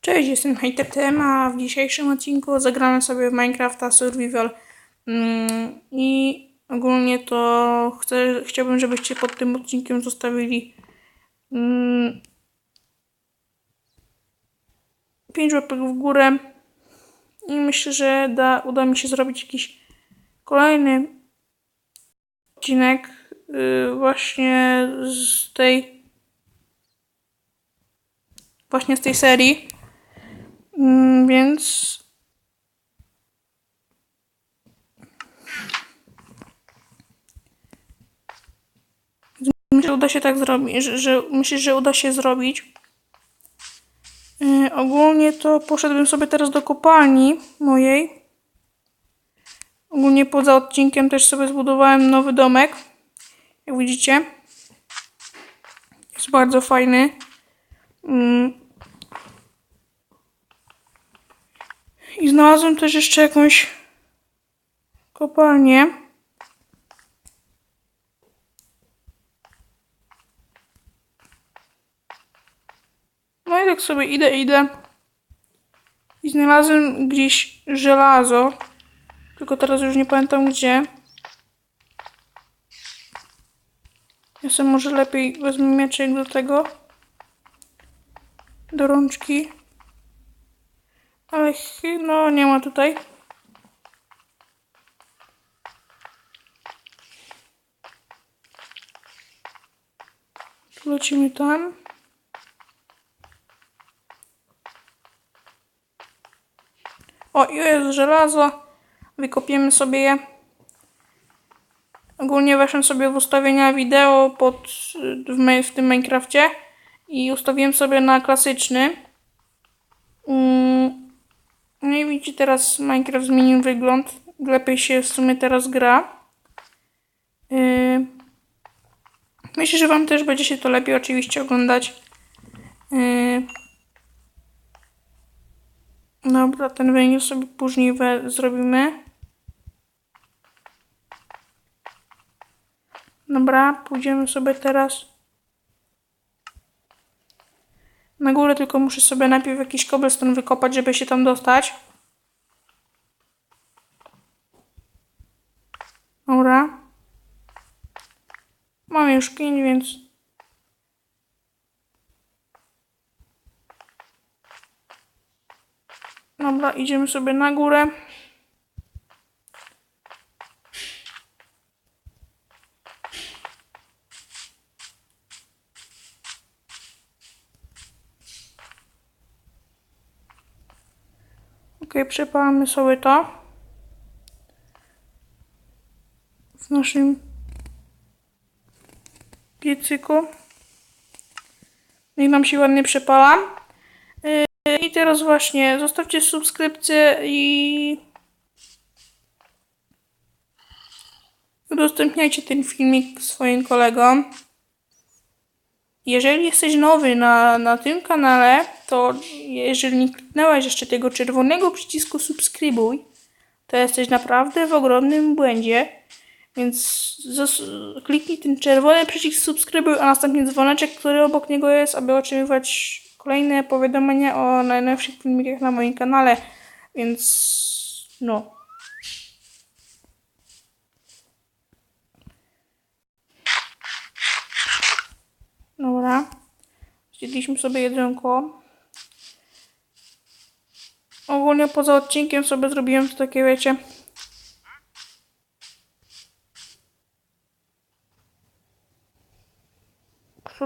Cześć, jestem HaterTM, a w dzisiejszym odcinku zagramy sobie w Minecrafta Survival mm, i ogólnie to chcę, chciałbym, żebyście pod tym odcinkiem zostawili mm, 5 łapek w górę i myślę, że da, uda mi się zrobić jakiś kolejny odcinek y, właśnie z tej właśnie z tej serii. Mm, Więc myślę, że uda się tak zrobić, że, że myślę, że uda się zrobić. Yy, ogólnie to poszedłem sobie teraz do kopalni mojej. Ogólnie poza odcinkiem też sobie zbudowałem nowy domek. Jak widzicie. Jest bardzo fajny. Mm. Znalazłem też jeszcze jakąś kopalnię. No i tak sobie idę, idę. I znalazłem gdzieś żelazo. Tylko teraz już nie pamiętam gdzie. Ja sobie może lepiej wezmę mieczek do tego. Do rączki. Ale no nie ma tutaj. Tu Lecimy tam. O, jest żelazo. Wykopiemy sobie je. Ogólnie weszłem sobie w ustawienia wideo pod, w, w tym Minecrafcie i ustawiłem sobie na klasyczny. Mm, widzicie, teraz Minecraft zmienił wygląd. Lepiej się w sumie teraz gra. Yy, Myślę, że Wam też będzie się to lepiej oczywiście oglądać. Yy, Dobra, ten węgiel sobie później zrobimy. Dobra, pójdziemy sobie teraz na górę, tylko muszę sobie najpierw jakiś cobblestone wykopać, żeby się tam dostać. Dobra. Mamy już pięć, więc... Dobra, idziemy sobie na górę. Ok, przepalamy sobie to. W naszym piecyku. Niech nam się ładnie przepala. Yy, I teraz właśnie zostawcie subskrypcję i udostępniajcie ten filmik swoim kolegom. Jeżeli jesteś nowy na, na tym kanale, to jeżeli nie kliknąłeś jeszcze tego czerwonego przycisku subskrybuj, to jesteś naprawdę w ogromnym błędzie. Więc kliknij ten czerwony przycisk subskrybuj, a następnie dzwoneczek, który obok niego jest, aby otrzymywać kolejne powiadomienia o najnowszych filmikach na moim kanale. Więc no. Dobra. Zjedliśmy sobie jedzonko. Ogólnie poza odcinkiem sobie zrobiłem to takie, wiecie,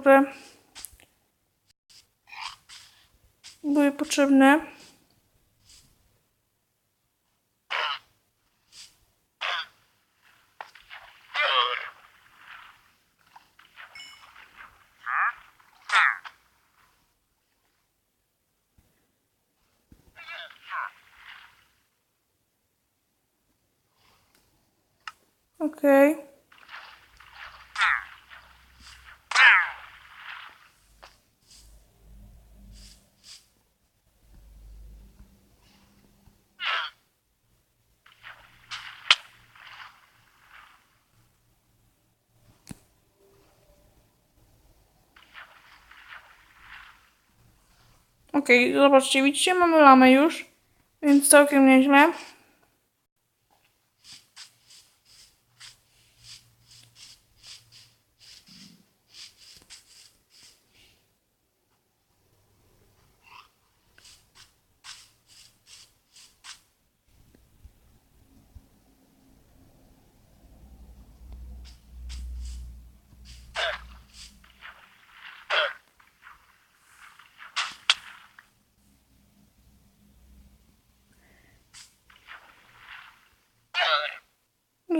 które były potrzebne. Okej, zobaczcie, widzicie, mamy lamę już, więc całkiem nieźle.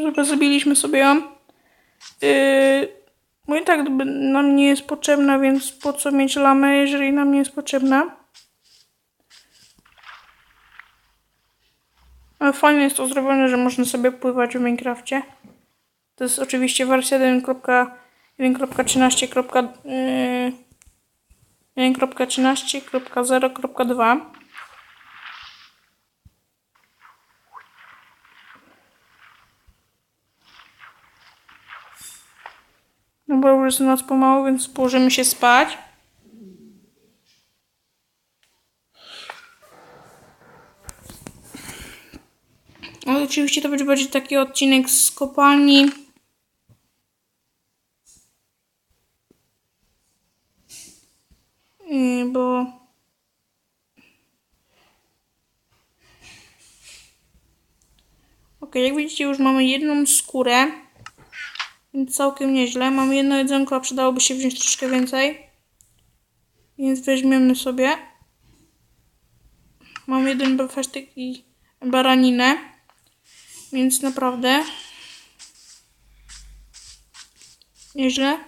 Żeby zabiliśmy sobie ją. Yy, bo i tak nam nie jest potrzebna, więc po co mieć lamę, jeżeli nam nie jest potrzebna. Ale fajnie jest to zrobione, że można sobie pływać w Minecrafcie. To jest oczywiście wersja 1.1.13. No już jest noc pomału, więc położymy się spać. Ale oczywiście to będzie taki odcinek z kopalni. Yy, bo... Ok, jak widzicie już mamy jedną skórę. Więc całkiem nieźle. Mamy jedno jedzonko, a przydałoby się wziąć troszkę więcej. Więc weźmiemy sobie. Mam jeden befesztyk i baraninę. Więc naprawdę nieźle.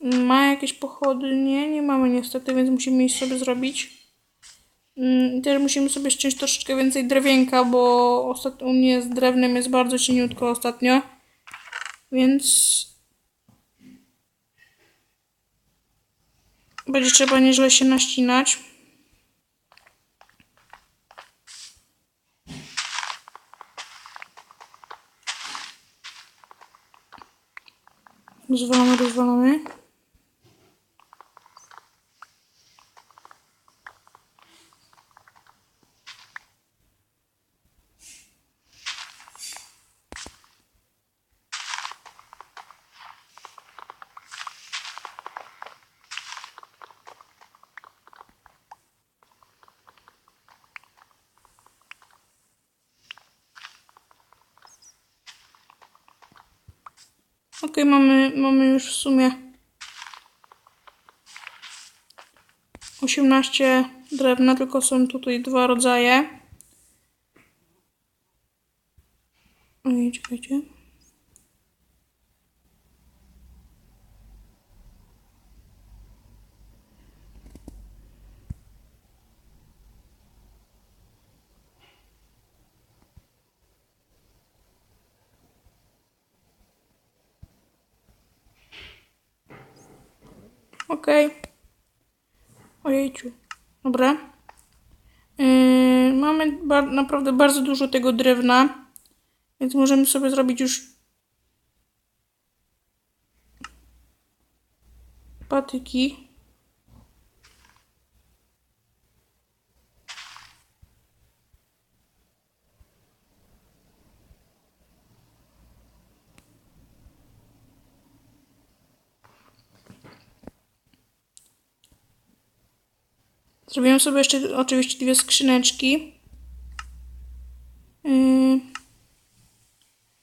Ma jakieś pochody? Nie, mamy niestety, więc musimy iść sobie zrobić. Mm, Też musimy sobie ściąć troszeczkę więcej drewienka, bo u mnie z drewnem jest bardzo cieniutko ostatnio. Więc będzie trzeba nieźle się naścinać. Rozwalamy, rozwalamy. Ok, mamy, mamy już w sumie 18 drewna, tylko są tutaj dwa rodzaje. Ojej, czekajcie. Okej. Ojejciu. Dobra. Yy, mamy ba- naprawdę bardzo dużo tego drewna, więc możemy sobie zrobić już patyki. Zrobiłem sobie jeszcze oczywiście dwie skrzyneczki. Yy.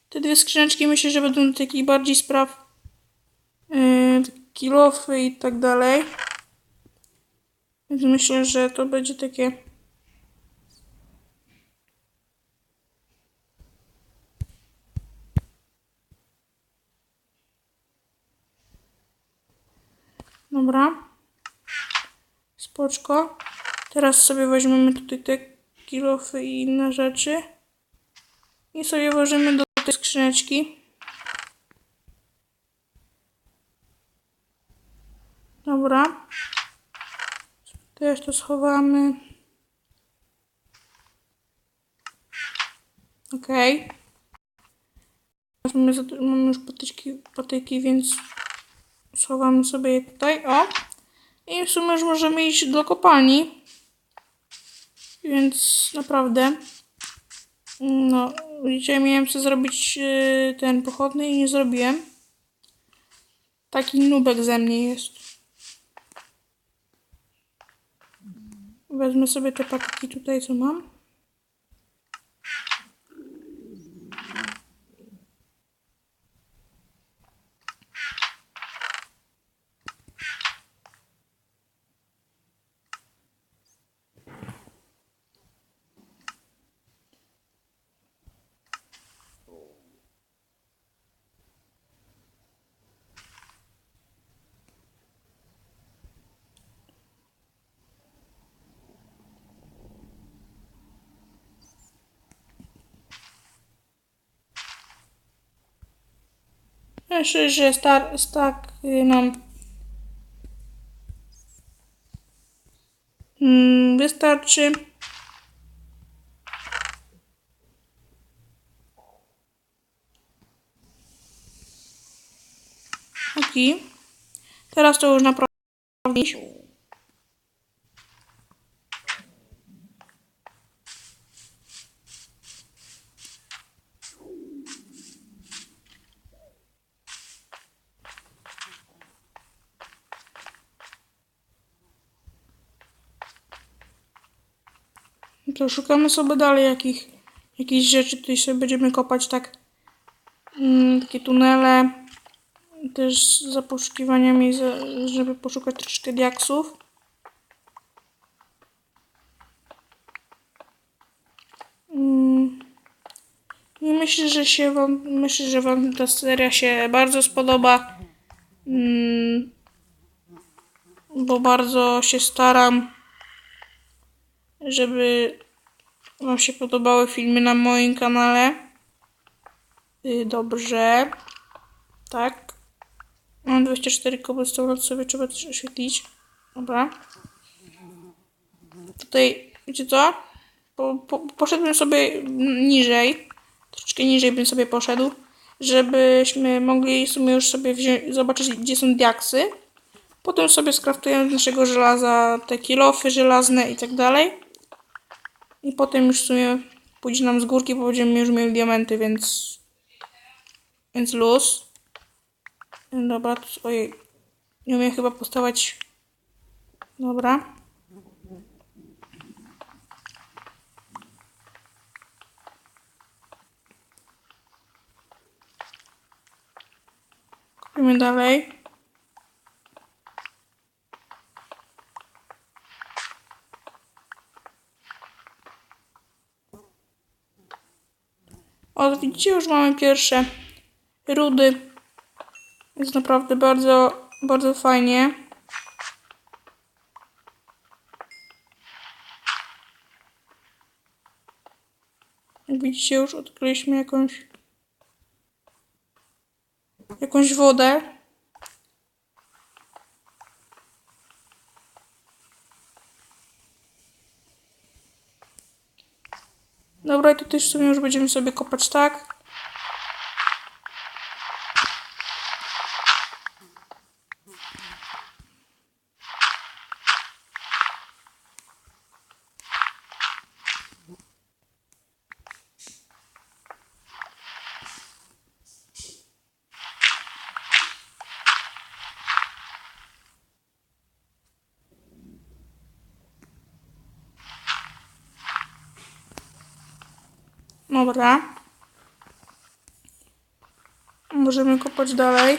Te dwie skrzyneczki myślę, że będą takich bardziej spraw yy, kilofy i tak dalej. Więc myślę, że to będzie takie Dobra. Spoczko. Teraz sobie weźmiemy tutaj te kilofy i inne rzeczy. I sobie włożymy do tej skrzyneczki. Dobra. Też to schowamy. Okej. Teraz Mamy, mamy już patyki, patyki, więc schowamy sobie je tutaj. O! I w sumie już możemy iść do kopalni. Więc naprawdę. No, dzisiaj miałem sobie zrobić yy, ten pochodny i nie zrobiłem. Taki nubek ze mnie jest. Wezmę sobie te patyki tutaj, co mam. Myślę, że star, stak y, nam mm, wystarczy. Ok. Teraz to już naprawdę. iść. To szukamy sobie dalej jakich, jakichś rzeczy. Tutaj sobie będziemy kopać tak mm, takie tunele. Też za poszukiwaniami, żeby poszukać troszeczkę diaksów. Mm. I myślę, że się wam, myślę, że wam ta seria się bardzo spodoba. Mm, bo bardzo się staram żeby Wam się podobały filmy na moim kanale. Y, Dobrze. Tak. Mam 24 cobblestone, sobie trzeba też oświetlić. Dobra. Tutaj, wiecie co? Po, po, poszedłbym sobie niżej. Troszeczkę niżej bym sobie poszedł. Żebyśmy mogli w sumie już sobie zobaczyć, gdzie są diaksy. Potem sobie skraftujemy z naszego żelaza te kilofy żelazne i tak dalej. I potem już w sumie pójdzie nam z górki, bo będziemy już mieli diamenty, więc... Więc luz. Dobra, ojej. Nie umiem chyba postawać... Dobra. Kupimy dalej. O, widzicie, już mamy pierwsze rudy. Jest naprawdę bardzo, bardzo fajnie. Jak widzicie, już odkryliśmy jakąś jakąś wodę. Dobra, i tutaj w sumie już będziemy sobie kopać tak. Dobra. Możemy kopać dalej.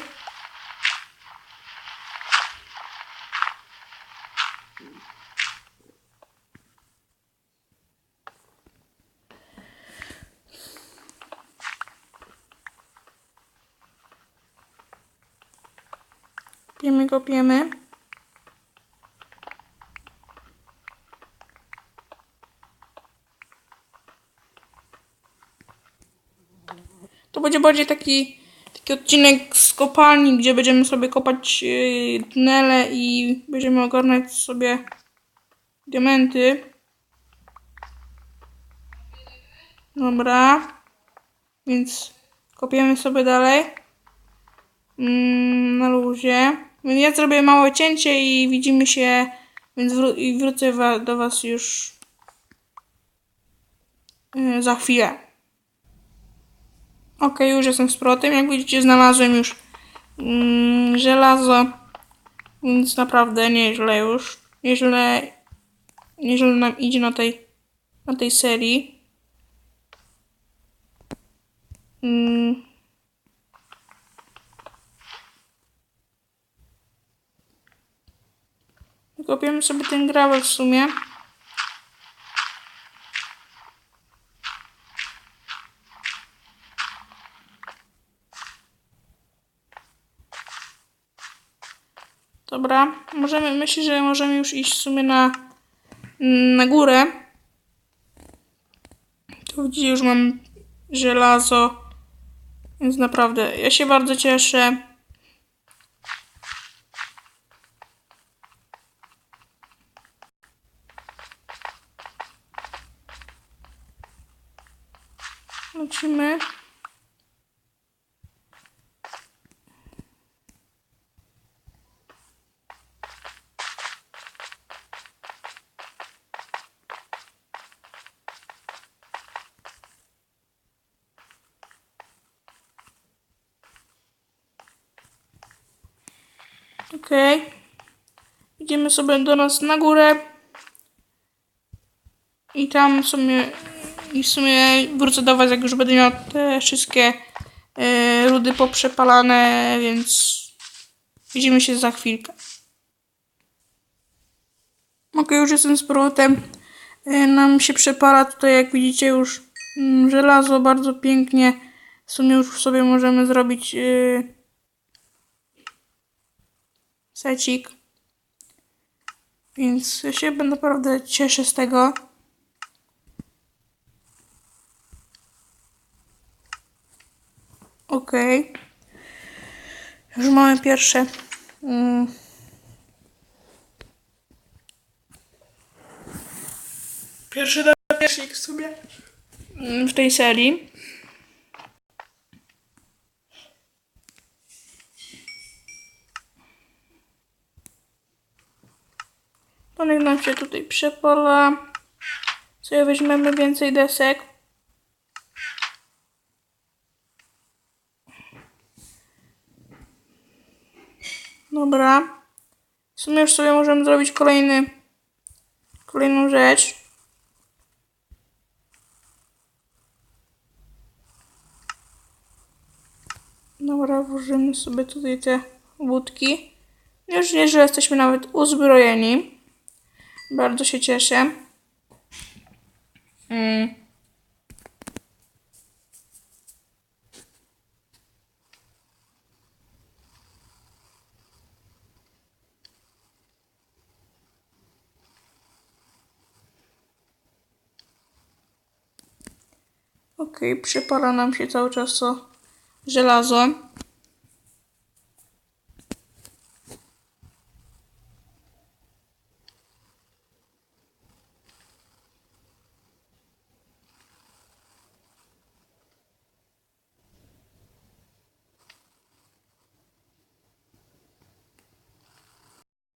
Kopiemy, kopiemy. To będzie bardziej taki, taki odcinek z kopalni, gdzie będziemy sobie kopać yy, i będziemy ogarniać sobie diamenty. Dobra. Więc kopiemy sobie dalej. Mm, na luzie. Więc ja zrobię małe cięcie i widzimy się, więc wró- i wrócę wa- do Was już yy, za chwilę. Ok, już jestem z powrotem. Jak widzicie, znalazłem już mm, żelazo, więc naprawdę nieźle już. Nieźle, nieźle nam idzie na tej, na tej serii. Mm. Kopiemy sobie ten gravel w sumie. Dobra, możemy, myślę, że możemy już iść w sumie na, na górę. Tu widzicie, już mam żelazo, więc naprawdę ja się bardzo cieszę. Lecimy. Okej. Idziemy sobie do nas na górę. I tam w sumie, i w sumie wrócę do Was, jak już będę miał te wszystkie e, rudy poprzepalane, więc widzimy się za chwilkę. Ok, już jestem z powrotem. E, nam się przepala tutaj, jak widzicie, już mm, żelazo bardzo pięknie. W sumie już sobie możemy zrobić e, secik. Więc ja się naprawdę cieszę z tego. Okej. Już mamy pierwsze. Mm. Pierwszy pierwszych sobie. Mm, W tej serii. To niech nam się tutaj przepala. Sobie weźmiemy więcej desek. Dobra. W sumie już sobie możemy zrobić kolejny, kolejną rzecz. Dobra, włożymy sobie tutaj te łódki. Już nieźle jesteśmy nawet uzbrojeni. Bardzo się cieszę. Mm. Okej, przypala nam się cały czas to żelazo.